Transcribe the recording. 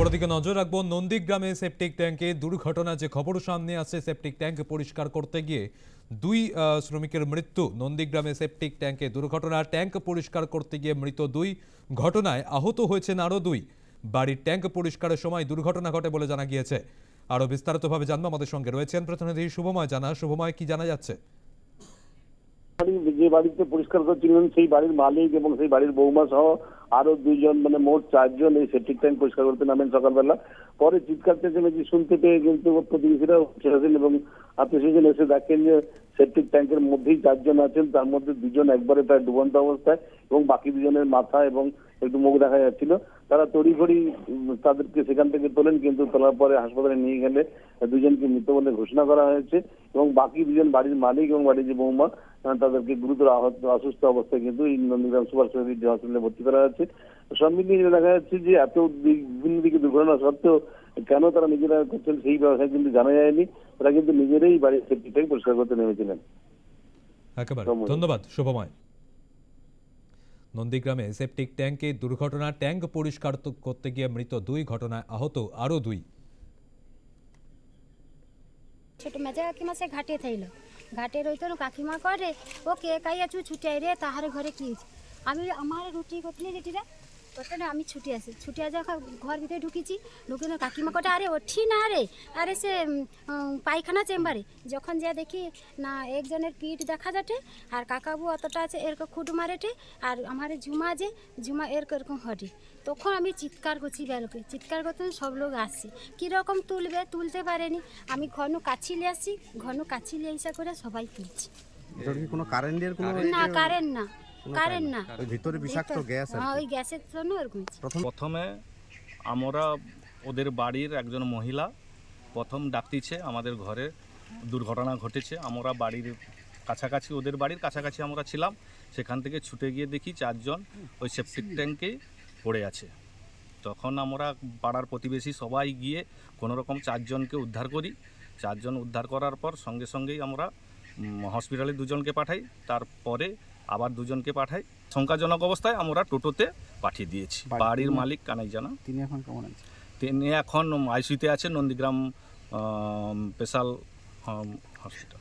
খবর দিকে নজর রাখব, নন্দীগ্রামে সেপটিক ট্যাঙ্কে দুর্ঘটনা, যে খবর সামনে সেপটিক ট্যাঙ্ক পরিষ্কার করতে গিয়ে দুই শ্রমিকের মৃত্যু। নন্দীগ্রামে সেপটিক ট্যাঙ্কে দুর্ঘটনা ট্যাঙ্ক পরিষ্কার করতে গিয়ে মৃত দুই, ঘটনায় আহত হয়েছেন আরও দুই। বাড়ির ট্যাঙ্ক পরিষ্কারের সময় দুর্ঘটনা ঘটে বলে জানা গিয়েছে। আরও বিস্তারিতভাবে জানব, আমাদের সঙ্গে রয়েছেন প্রতিনিধি শুভময় জানা। শুভময়, কি জানা যাচ্ছে? যে বাড়িতে পরিষ্কার করছিলেন, সেই বাড়ির মালিক এবং সেই বাড়ির বৌমা সহ আরও দুজন মানে মোট চারজন এই সেপ্টিক ট্যাঙ্ক পরিষ্কার করতে নামেন সকালবেলা। পরে চিৎকার চেঁচামেচি শুনতে পেয়ে কিন্তু প্রতিবেশীরা ছেড়েছেন এবং আত্মীয় স্বজন এসে দেখেন যে সেপ্টিক ট্যাঙ্কের মধ্যেই চারজন আছেন, তার মধ্যে দুজন একবারে প্রায় ডুবন্ত অবস্থায় এবং বাকি দুজনের মাথা এবং একটু মুখ দেখা যাচ্ছিল। তারা তড়িঘড়ি তাদেরকে সেখান থেকে তোলেন কিন্তু তোলার পরে হাসপাতালে নিয়ে গেলে দুজনকে মৃত বলে ঘোষণা করা হয়েছে এবং বাকি দুজন বাড়ির মালিক এবং বাড়ির যে বৌমা তাদেরকে গুরুতর আহত অসুস্থ অবস্থায় কিন্তু এই নন্দীগ্রাম সুপার স্পেশালিটি হসপিটালে ভর্তি করা হয়েছে। সব মিলিয়ে দেখা যাচ্ছে যে এত বিভিন্ন দিকে দুর্ঘটনা সত্ত্বেও কেন তারা নিজেরা করছেন সেই ব্যবসায় কিন্তু জানা যায়নি। তারা কিন্তু নিজেরাই বাড়ির সেফটিটাই পরিষ্কার করতে নেমেছিলেন। একেবারে। ধন্যবাদ শুভময়। নন্দীগ্রামে সেপটিক ট্যাঙ্কে দুর্ঘটনা, ট্যাঙ্ক পরিষ্কার করতে গিয়ে মৃত দুই ঘটনায় আহত আরও দুই। ছোট মেজা কাকিমা সে ঘাটে থাইল। ঘাটে রইত কাকিমা করে ও কে কাইয়াছু আছু ছুটাই রে, তাহার ঘরে কি আমি আমার রুটি করতে যেটিরা করতে আমি ছুটি আসি ছুটি আসা ঘর ভিতরে ঢুকেছি ঢুকে না কাকিমা কটা? আরে ওঠি না রে। আরে সে পায়খানা চেম্বারে। যখন যা দেখি না একজনের পিঠ দেখা যাচ্ছে আর কাকাবু অতটা আছে এরকম খুঁট মারেটে আর আমার ঝুমা যে ঝুমা এরকম এরকম হটে তখন আমি চিৎকার করছি বেলোকে চিৎকার করতে সব লোক আসছে। কীরকম তুলবে তুলতে পারেনি। আমি ঘন কাছি নিয়ে আসছি ঘন কাছি নিয়ে আসা করে সবাই তুলছি। কোনো কারেন্টের কোনো না কারেন্ট না। কারেন্ট না। ওই ভিতরে বিষাক্ত গ্যাস আর হ্যাঁ ওই গ্যাসের জন্য এরকম প্রথম প্রথমে আমরা ওদের বাড়ির একজন মহিলা প্রথম ডাকতিছে আমাদের ঘরে। দুর্ঘটনা ঘটেছে। আমরা বাড়ির কাছাকাছি ওদের বাড়ির কাছাকাছি আমরা ছিলাম। সেখান থেকে ছুটে গিয়ে দেখি চারজন ওই সেপটিক ট্যাঙ্কেই পড়ে আছে। তখন আমরা পাড়ার প্রতিবেশী সবাই গিয়ে কোনো রকম চারজনকে উদ্ধার করি। চারজন উদ্ধার করার পর সঙ্গে সঙ্গেই আমরা হসপিটালে দুজনকে পাঠাই। তারপরে আবার দুজনকে পাঠাই। শঙ্কাজনক অবস্থায় আমরা টোটোতে পাঠিয়ে দিয়েছি। বাড়ির মালিক কানাই জানা তিনি এখন কেমন আছে তিনি এখন আইসিউতে আছে নন্দীগ্রাম স্পেশাল হসপিটাল